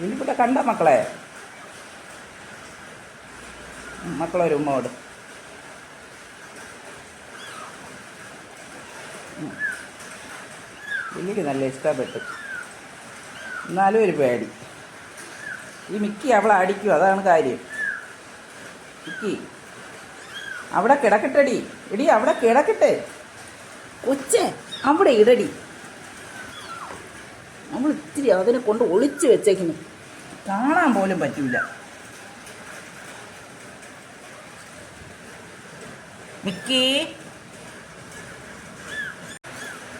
ലില്ലിക്കുട്ട കണ്ട മക്കളെ? മക്കളൊരു ഉമ്മോട് എനിക്ക് നല്ല ഇഷ്ടപ്പെട്ടു. എന്നാലും ഒരു പേടി. ഈ മിക്കി അവളെ അടിക്കും അതാണ് കാര്യം. മിക്കി അവിടെ കിടക്കട്ടെടി. എടി അവിടെ കിടക്കട്ടെ. കൊച്ചേ അവിടെ ഇടടി. നമ്മൾ ഇത്തിരി അതിനെ കൊണ്ട് ഒളിച്ചു വെച്ചേക്കുന്നു. കാണാൻ പോലും പറ്റില്ല മിക്കി.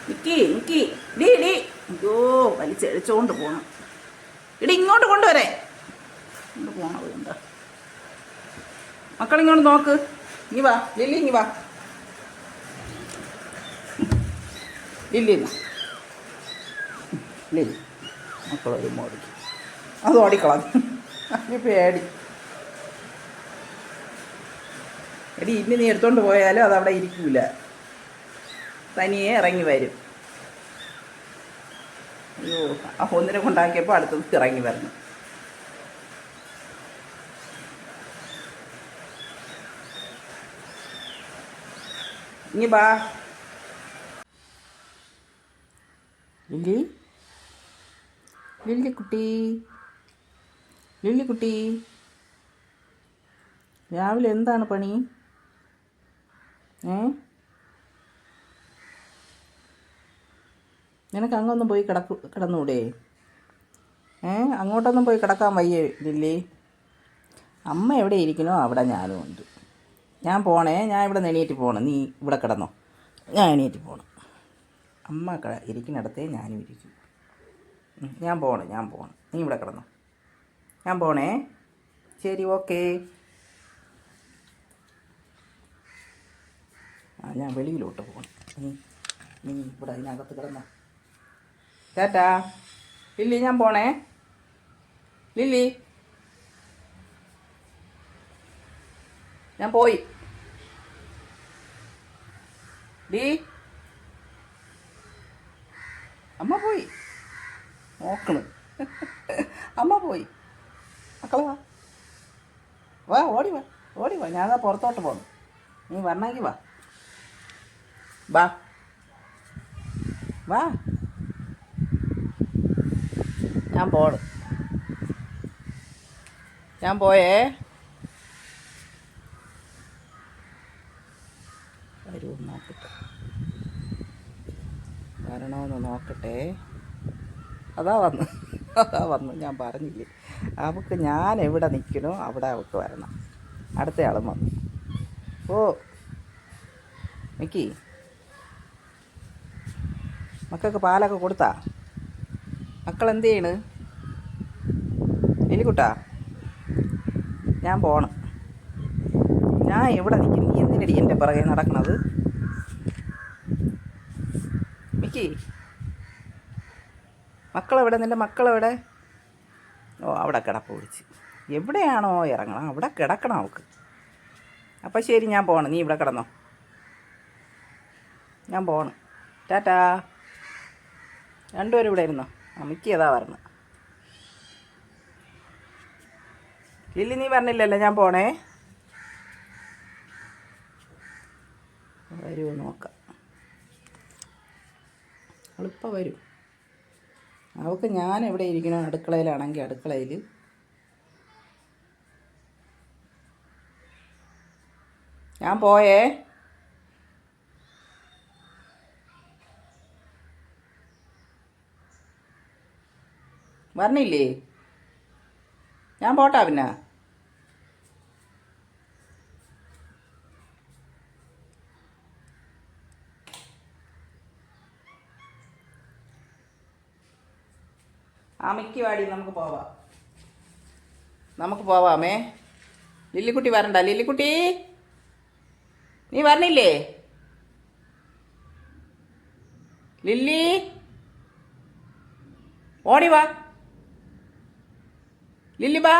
Mickey Mickey. ഡീ ഡീ. അയ്യോ വലിച്ചെഴിച്ചോണ്ട് പോണം. ഇടി ഇങ്ങോട്ട് കൊണ്ടുവരേ. ഇങ്ങോട്ട് പോണത് എന്താ മക്കളിങ്ങോട്ട് നോക്ക്. ഇനി വാ ലില്ലി ഇനി വാ. ലില്ലി ലില്ലി മക്കളൊരു മോടിക്കും. അത് ഓടിക്കളഞ്ഞു അതിന് പേടി. എടി ഇനി നീ എടുത്തോണ്ട് പോയാലും അത് അവിടെ ഇരിക്കൂല. തനിയെ ഇറങ്ങി വരും. അയ്യോ ആ ഒന്നിനെ കൊണ്ടാക്കിയപ്പോൾ അടുത്തത് ഇറങ്ങി വരണം. ഇനി ബാ. ലില്ലി? ലില്ലിക്കുട്ടി ലില്ലിക്കുട്ടി രാവിലെ എന്താണ് പണി? ഏ? നിനക്ക് അങ്ങൊന്നും പോയി കിടക്കു കിടന്നൂടെ? ഏ? അങ്ങോട്ടൊന്നും പോയി കിടക്കാൻ വയ്യേ ലില്ലി. അമ്മ എവിടെ ഇരിക്കണോ അവിടെ ഞാനും ഉണ്ട്. ഞാൻ പോണേ ഞാൻ ഇവിടെ എണീറ്റ് പോകണം നീ ഇവിടെ കിടന്നോ. ഞാൻ എണീറ്റ് പോകണം അമ്മ ഇരിക്കുന്നിടത്തേ ഞാനും ഇരിക്കും. ഞാൻ പോകണം ഞാൻ പോകണം നീ ഇവിടെ കിടന്നോ. ഞാൻ പോണേ. ശരി ഓക്കേ. ആ ഞാൻ വെളിയിലോട്ട് പോകണം നീ നീ ഇവിടെ അതിനകത്ത് കിടന്ന. ടാറ്റാ. ലില്ലി ഞാൻ പോണേ. ലില്ലി. ഞാൻ പോയി. ഡി. അമ്മ പോയി. നോക്കണം. അമ്മ പോയി. മക്കളെ വാ. വാ ഓടി വാ ഓടി വാ. ഞാൻ പുറത്തോട്ട് പോകണം നീ വരണമെങ്കിൽ വാ. വാ. വാ. ഞാൻ പോണ്. ഞാൻ പോയേ. വരൂ നോക്കട്ടെ. വരണമെന്ന് നോക്കട്ടെ. അതാ വന്നു. അതാ വന്നു. ഞാൻ പറഞ്ഞില്ലേ. അവൾക്ക് ഞാൻ എവിടെ നിൽക്കണോ അവിടെ അവൾക്ക് വരണം. അടുത്തയാളും വന്നു. ഓ മിക്കി. മക്കൾക്ക് പാലൊക്കെ കൊടുത്താ? മക്കൾ എന്ത് ചെയ്യണ്? എലിക്കുട്ടാ ഞാൻ പോണം. ഞാൻ എവിടെ നിൽക്കുന്നു നീ എന്തിനടി എന്റെ പിറകെ നടക്കണത്? മിക്കി. മക്കളെവിടെ? നിന്റെ മക്കളെവിടെ? ഓ അവിടെ കിടപ്പ് പിടിച്ച്. എവിടെയാണോ ഇറങ്ങണം അവിടെ കിടക്കണം അവൾക്ക്. അപ്പം ശരി ഞാൻ പോകണം നീ ഇവിടെ കിടന്നോ. ഞാൻ പോകണം ടാറ്റാ. രണ്ടുപേരും ഇവിടെ ഇരുന്നോ? അമ്മയ്ക്ക് ഏതാ പറഞ്ഞു ലില്ലി നീ പറഞ്ഞില്ലല്ലോ ഞാൻ പോണേ. വരുമോ നോക്കാം. അവളിപ്പോൾ വരും. അവൾക്ക് ഞാൻ എവിടെ ഇരിക്കണോ അടുക്കളയിലാണെങ്കിൽ അടുക്കളയിൽ ഞാൻ പോയേ. വരണില്ലേ? ഞാൻ പോട്ടാ പിന്നെ. ആ മിക്കി വാടി നമുക്ക് പോവാം. നമുക്ക് പോവാമേ ലില്ലിക്കുട്ടി വരണ്ട ലില്ലിക്കുട്ടി. നീ വരണില്ലേ? ലില്ലി. ഓടി വാ. ലില്ലി ബാ.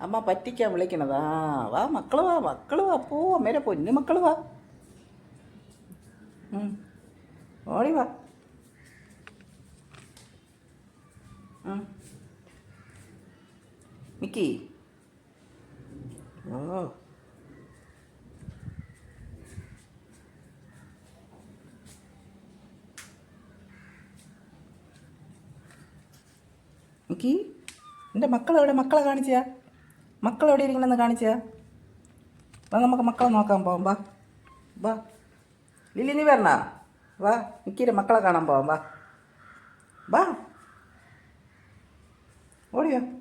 അമ്മ പറ്റിക്കാൻ വിളിക്കണതാ. വാ മക്കൾ വാ മക്കൾ വാ പോ അമ്മേരെ പൊന്നു മക്കൾ വാ ഓടി വാ. മിക്കി ഓ മിക്കി എന്റെ മക്കളെവിടെ? മക്കളെ കാണിച്ചാ? മക്കളെവിടെ ഇരിക്കണമെന്ന് കാണിച്ചാ? വാ നമുക്ക് മക്കളെ നോക്കാൻ പോവാം. വാ. വാ. ലിലി നീ വരണ? വാ മിക്കിയുടെ മക്കളെ കാണാൻ പോവാം. വാ. വാ. ഓടിയോ?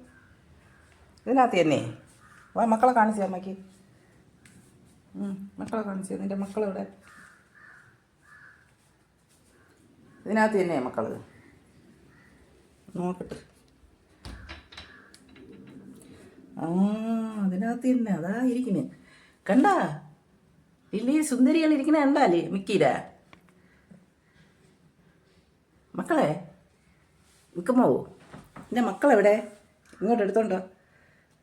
ഇതിനകത്ത് തന്നെ. വാ മക്കളെ കാണിച്ചു അമ്മയ്ക്ക് മക്കളെ കാണിച്ചു നിന്റെ മക്കളെവിടെ ഇതിനകത്ത് തന്നെ മക്കൾ നോക്കട്ടെ. ആ അതിനകത്ത് തന്നെ. അതാ ഇരിക്കുന്നെ. കണ്ട? ഇല്ല ഈ സുന്ദരികൾ ഇരിക്കുന്ന കണ്ടാലേ മിക്കീര മക്കളെ നിൽക്കുമോ എന്റെ മക്കളെവിടെ? ഇങ്ങോട്ട് എടുത്തോണ്ടോ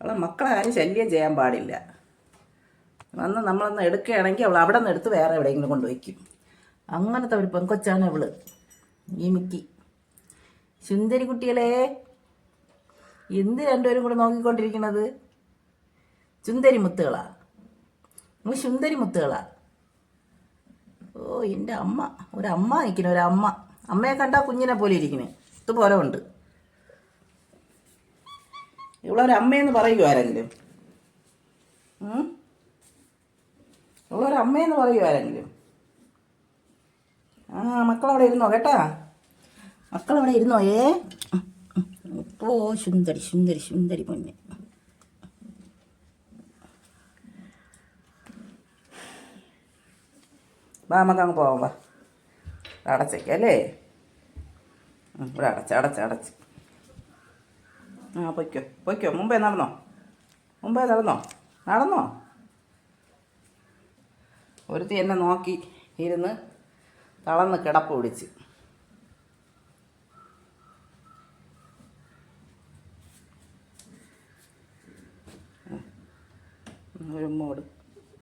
അവളെ മക്കളെ ആരും ശല്യം ചെയ്യാൻ പാടില്ല. വന്ന് നമ്മളൊന്ന് എടുക്കുകയാണെങ്കിൽ അവൾ അവിടെ നിന്ന് എടുത്ത് വേറെ എവിടെയെങ്കിലും കൊണ്ടുവയ്ക്കും അങ്ങനത്തെ ഒരു പെങ്കൊച്ചാണ് അവൾ ഈ മിക്കി. സുന്ദരി കുട്ടികളെ എന്ത് രണ്ടുപേരും കൂടെ നോക്കിക്കൊണ്ടിരിക്കണത്? സുന്ദരി മുത്തുകളാ നിങ്ങൾ സുന്ദരി മുത്തുകളാ ഓ എന്റെ അമ്മ. ഒരമ്മ നിൽക്കണ ഒരമ്മ അമ്മയെ കണ്ടാൽ കുഞ്ഞിനെ പോലെ ഇരിക്കണേ ഇതുപോലെ ഉണ്ട്. ഇവളൊരമ്മയെന്ന് പറയുമോ ആരെങ്കിലും ഉം? ഇവളൊരമ്മയെന്ന് പറയുമോ ആരെങ്കിലും ആ മക്കളവിടെ ഇരുന്നോ? കേട്ടാ? മക്കളവിടെ ഇരുന്നോ? ഏ? ഓ സുന്ദരി സുന്ദരി സുന്ദരി പൊന്നെ. വാ നമുക്ക് അങ്ങ് പോവാം വാ. അടച്ചേക്കല്ലേ ഇവിടെ അടച്ച് അടച്ച് അടച്ച്. ആ പൊയ്ക്കോ പൊയ്ക്കോ. മുമ്പേ നടന്നോ? മുമ്പേ നടന്നോ? നടന്നോ? ഒരുത്തി എന്നെ നോക്കി ഇരുന്ന് തളർന്ന് കിടപ്പ് പിടിച്ച്. ഒരു മോട്